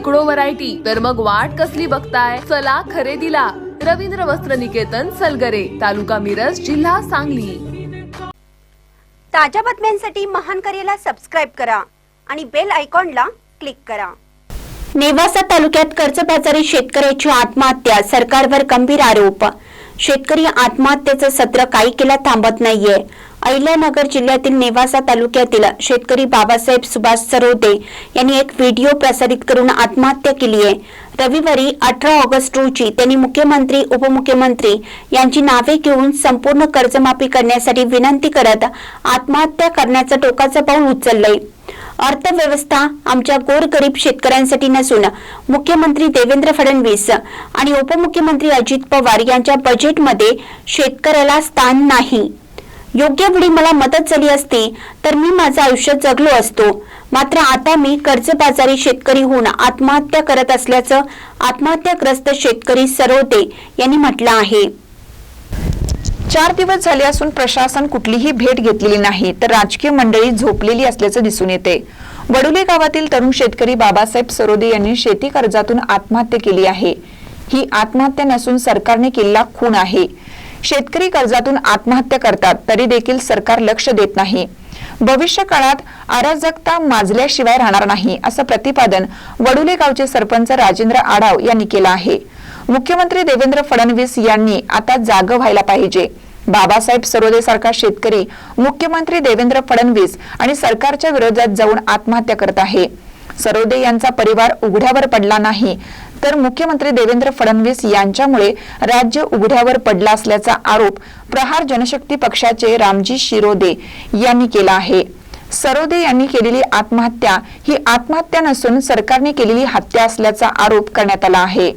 शेकडो व्हरायटी तर मग वाट कसली बघताय? चला खरेदीला. रवींद्र वस्त्र निकेतन सलगरे तालुका मिरज जिल्हा सांगली. ताज्या बातम्यांसाठी महान करेला सबस्क्राईब करा आणि बेल आयकॉनला क्लिक करा. नेवासा तालुक्यात कर्जबाजारी शेतकऱ्याची आत्महत्या सरकारवर गंभीर आरोप. शेतकरी आत्महत्येचं सत्र काही केला थांबत नाहीये. अहिल्यानगर जिल्ह्यातील नेवासा तालुक्यातील शेतकरी बाबासाहेब सुभाष सरोदे यांनी एक व्हिडिओ प्रसारित करून आत्महत्या केली आहे. रविवारी अठरा ऑगस्ट रोजी त्यांनी मुख्यमंत्री उपमुख्यमंत्री यांची नावे घेऊन संपूर्ण कर्जमाफी करण्यासाठी विनंती करत आत्महत्या करण्याचं टोकाचं पाऊल उचललंय. अर्थव्यवस्था आमच्या गोरगरीब शेतकऱ्यांसाठी नसून मुख्यमंत्री देवेंद्र फडणवीस आणि उपमुख्यमंत्री अजित पवार यांच्या बजेटमध्ये शेतकऱ्याला स्थान नाही. योग्य वेळी मला मदत झाली असती तर मी माझं आयुष्य जगलो असतो. मात्र आता मी कर्जबाजारी शेतकरी होऊन आत्महत्या करत असल्याचं आत्महत्याग्रस्त शेतकरी सरोदे यांनी म्हटलं आहे. चार दिवस झाले असून प्रशासन कुठलीही भेट घेतलेली नाही तर राजकीय मंडळी झोपलेली असल्याचं दिसून येते. वडुले गावातील तरुण शेतकरी बाबासाहेब सरोदे यांनी शेती कर्जातून आत्महत्या केली आहे. ही आत्महत्या नसून सरकारने केलेला खून आहे. शेतकरी कर्जातून आत्महत्या करतात तरी देखील सरकार लक्ष देत नाही. भविष्य काळात अराजकता माजल्याशिवाय राहणार नाही असं प्रतिपादन वडुले गावचे सरपंच राजेंद्र आढाव यांनी केलं आहे. मुख्यमंत्री देवेंद्र फडणवीस यांनी आता जाग व्हायला पाहिजे. बाबासाहेब सरोदे सारखा शेतकरी मुख्यमंत्री देवेंद्र फडणवीस आणि सरकारच्या विरोधात जाऊन आत्महत्या करत आहे. सरोदे यांचा परिवार उघड्यावर पडला नाही. तर मुख्यमंत्री देवेंद्र फडणवीस यांच्यामुळे राज्य उघड्यावर पडला असल्याचा आरोप प्रहार जनशक्ती पक्षाचे रामजी शिरोदे यांनी केला आहे. सरोदे यांनी केलेली आत्महत्या ही आत्महत्या नसून सरकारने केलेली हत्या असल्याचा आरोप करण्यात आला आहे.